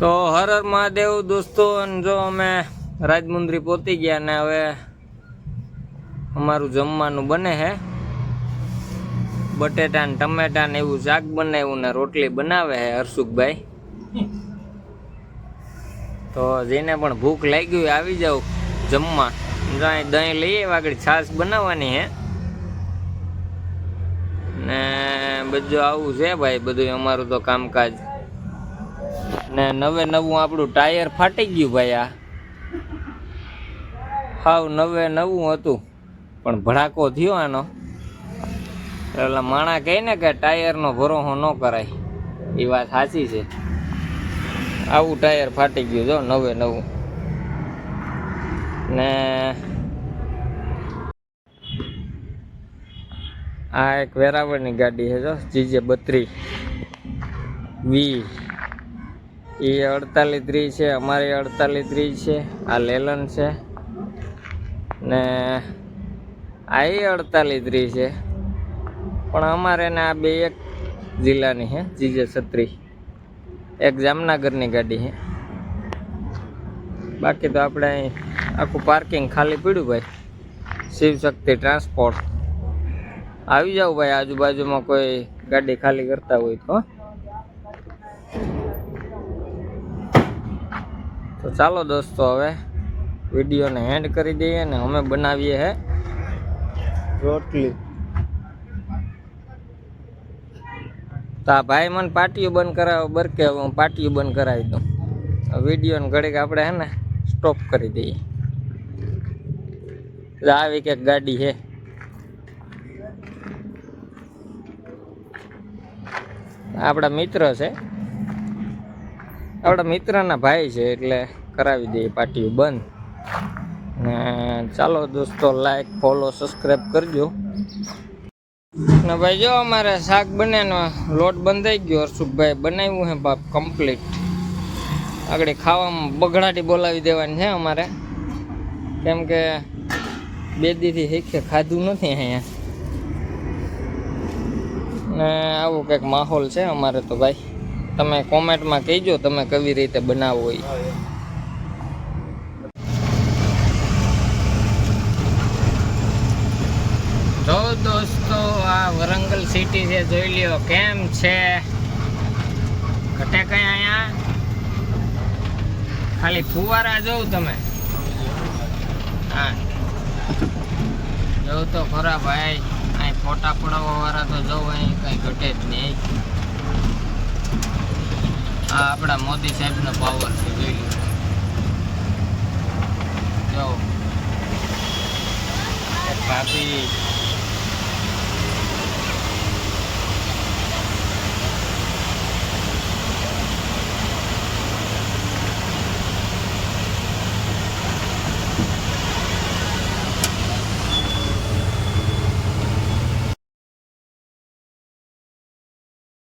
તો હર હર મહાદેવ દોસ્તો જો અમે રાજમુંદરી પહોંચી ગયા ને હવે અમારું જમવાનું બને છે બટેટા ને ટમેટા ને એવું શાક બનાવ્યું ને રોટલી બનાવે છે હર્ષુખભાઈ. તો જેને પણ ભૂખ લાગી હોય આવી જાવ જમવા. અહીં દહીં લઈએ આગળ છાશ બનાવવાની હે. ને બધું આવું છે ભાઈ, બધું અમારું તો કામકાજ. ને નવે નવું આપણું ટાયર ફાટી ગયું ભાઈ આ. હાવ નવે નવું હતું. પણ ભડાકો થયો આનો. એટલે માણા કહે ને કે ટાયરનો ભરોહો ન કરાય. એ વાત સાચી છે. આવું ટાયર ફાટી ગયું જો નવે નવું. ને આ એક વેરાવળની ગાડી છે જો, જીજે બત્રી. વી. એ અડતાલીસ ત્રીસ છે, અમારી અડતાલીસ ત્રીસ છે, આ લેલન છે. ને આ એ અડતાલીસ ત્રી છે. પણ અમારે ને આ બે એક જિલ્લાની છે જીજે છત્રી. એક જામનગરની ગાડી છે બાકી તો આપણે અહીં આખું પાર્કિંગ ખાલી પડ્યું ભાઈ. શિવશક્તિ ટ્રાન્સપોર્ટ આવી જાવ ભાઈ, આજુબાજુમાં કોઈ ગાડી ખાલી કરતા હોય તો તો ચાલો દોસ્તો હવે વિડીયોને હેન્ડ કરી દઈએ ને અમે બનાવીએ હે રોટલી. તો ભાઈ મને પાટિયું બંધ કરાવો, બરકે હું પાટિયું બંધ કરાવી દઉં. વિડીયોને ઘડીક આપણે હે ને સ્ટોપ કરી દઈએ. આવી કંઈક ગાડી છે આપણા મિત્ર છે. આપણા મિત્રના ભાઈ છે, એટલે કરાવી દઈએ પાટિયું બંધ. ને ચાલો દોસ્તો લાઈક ફોલો સબસ્ક્રાઈબ કરજો. ને ભાઈ, જો અમારે શાક બનેનો લોટ બંધાઈ ગયો હર્ષુભાઈ બનાવ્યું છે બાપ કમ્પ્લીટ આગળ ખાવામાં બગડાટી બોલાવી દેવાની છે અમારે. કેમ કે બે દીથી શીખે, ખાધું નથી અહીંયા. ને આવું કંઈક માહોલ છે અમારે તો ભાઈ. તમે કોમેન્ટમાં કહેજો તમે કેવી રીતે બનાવો એ. તો દોસ્તો, આ વરંગલ સિટી છે, જોઈ લ્યો, કેમ છે? ઘટે કઈ અહીંયા? ખાલી ફુવારા જોઉં તમે. હા. જોઉં તો ખરા ભાઈ, અહીં ફોટા પડાવવા વાળા તો જોઉં અહીં, કઈ ઘટે જ નહીં. આ આપણા મોદી સાહેબનો પાવર છે જોઈ લો. ભાભી